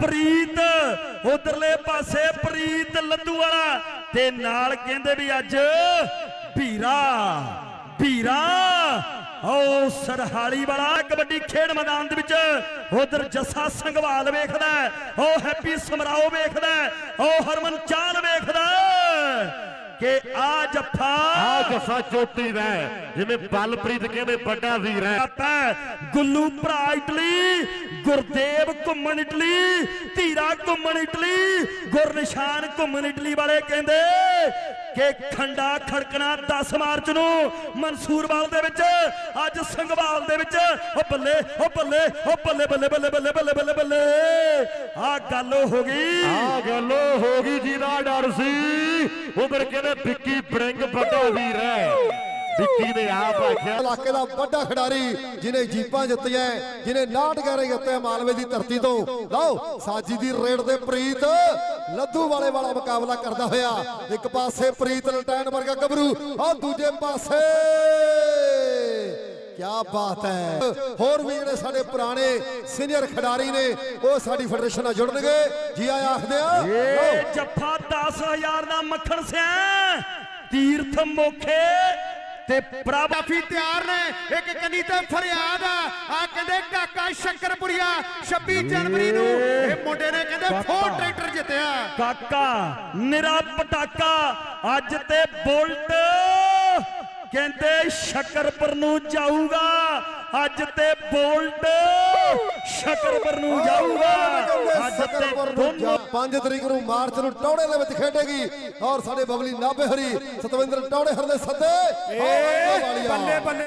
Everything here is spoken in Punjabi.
ਪ੍ਰੀਤ ਉਧਰਲੇ ਪਾਸੇ ਪ੍ਰੀਤ ਲੱਦੂ ਵਾਲਾ। ਤੇ ਨਾਲ ਕਹਿੰਦੇ ਵੀ ਅੱਜ ਵੀਰਾ ਵੀਰਾ ਓ ਸਰਹਾਲੀ ਵਾਲਾ ਕਬੱਡੀ ਖੇਡ ਮੈਦਾਨ ਦੇ ਵਿੱਚ ਉਧਰ ਜੱਸਾ ਸੰਘਵਾਲ ਵੇਖਦਾ ਹੈ, ਓ ਹੈਪੀ ਸਮਰਾਓ ਵੇਖਦਾ ਹੈ, ਓ ਹਰਮਨ ਚਾ ਕਿ ਆ ਜੱਫਾ ਆ ਜੱਸਾ ਚੋਟੀ ਦਾ। ਜਿਵੇਂ ਬਲਪ੍ਰੀਤ ਕਹਿੰਦੇ ਵੱਡਾ ਵੀਰ ਹੈ। ਗੁੱਲੂ ਭਰਾ ਇਟਲੀ ਗੁਰਦੇਵ ਘੁੰਮਣ ਇਟਲੀ ਧੀਰਾ ਘੁੰਮਣ ਇਟਲੀ ਗੁਰਨਿਸ਼ਾਨ ਘੁੰਮਣ ਇਟਲੀ ਵਾਲੇ ਕਹਿੰਦੇ ਕਿ ਖੰਡਾ ਖੜਕਣਾ 10 ਮਾਰਚ ਨੂੰ ਮਨਸੂਰਵਾਲ ਦੇ ਵਿੱਚ ਅੱਜ ਸੰਘਵਾਲ ਦੇ ਵਿੱਚ ਉਹ ਬੱਲੇ ਉਹ ਬੱਲੇ ਉਹ ਬੱਲੇ ਬੱਲੇ ਬੱਲੇ ਬੱਲੇ ਬੱਲੇ ਬੱਲੇ ਬੱਲੇ। ਆ ਗੱਲ ਹੋ ਗਈ। ਆ ਗੱਲ ਹੋ ਗਈ ਜਿਹਦਾ ਡਰ ਸੀ। ਉਧਰ ਕਹਿੰਦੇ ਵਿੱਕੀ ਬ੍ਰਿੰਗ ਵੱਡਾ ਵੀਰ ਹੈ। ਵਿੱਕੀ ਨੇ ਆਪ ਆਖਿਆ ਇਲਾਕੇ ਦਾ ਵੱਡਾ ਖਿਡਾਰੀ ਜਿਨੇ ਜੀਪਾਂ ਜਿੱਤੀਆਂ ਜਿਨੇ ਨਾਟਗਾਰੇ ਜਿੱਤੇ ਮਾਲਵੇ ਦੀ ਧਰਤੀ ਤੋਂ। ਲਓ, ਸਾਜੀ ਦੀ ਰੇਡ ਦੇ ਪ੍ਰੀਤ ਲੱਧੂ ਵਾਲੇ ਵਾਲਾ ਮੁਕਾਬਲਾ ਕਰਦਾ ਹੋਇਆ। ਇੱਕ ਪਾਸੇ ਪ੍ਰੀਤ ਲਟੈਨ ਵਰਗਾ ਗੱਭਰੂ ਆ ਦੂਜੇ ਪਾਸੇ। ਕੀ ਬਾਤ ਹੈ। ਹੋਰ ਵੀ ਜਿਹੜੇ ਸਾਡੇ ਪੁਰਾਣੇ ਸੀਨੀਅਰ ਖਿਡਾਰੀ ਨੇ ਉਹ ਸਾਡੀ ਫੈਡਰੇਸ਼ਨ ਨਾਲ ਜੁੜਨਗੇ। ਜੀ ਆਇਆਂ ਆਖਦੇ ਆ ਇਹ ਜੱਫਾ 10000 ਦਾ ਮੱਖਣ ਸਿਆ। ਤੀਰਥ ਮੋਖੇ ਤੇ ਪ੍ਰਭ ਕਾਫੀ ਤਿਆਰ ਨੇ। ਇੱਕ ਕੰਨੀ ਤੇ ਫਰਿਆਦ ਆ। ਆ ਕਹਿੰਦੇ ਕਾਕਾ ਸ਼ੰਕਰਪੁਰੀਆ 26 ਜਨਵਰੀ ਨੂੰ। ਇਹ ਮੁੰਡੇ ਨੇ ਕਹਿੰਦੇ ਫੋਰ ਟਰੈਕਟਰ ਜਿੱਤਿਆ। ਕਾਕਾ ਨਿਰਾ ਪਟਾਕਾ। ਅੱਜ ਤੇ ਬੁਲਟ ਕਹਿੰਦੇ ਸ਼ਕਰਪੁਰ ਨੂੰ ਜਾਊਗਾ। ਅੱਜ ਤੇ ਬੁਲਟ ਸ਼ਕਰਪੁਰ ਨੂੰ ਜਾਊਗਾ। ਅੱਜ ਤੇ ਦੋਨੋਂ 5 ਤਰੀਕ ਨੂੰ ਮਾਰਚ ਨੂੰ ਟੌੜੇ ਦੇ ਵਿੱਚ ਖੇਡੇਗੀ ਔਰ ਸਾਡੇ ਬਬਲੀ ਨਾਭੇ ਹਰੀ ਸਤਵਿੰਦਰ ਟੌੜੇ ਹਰ ਦੇ ਸੱਦੇ ਬੱਲੇ ਬੱਲੇ।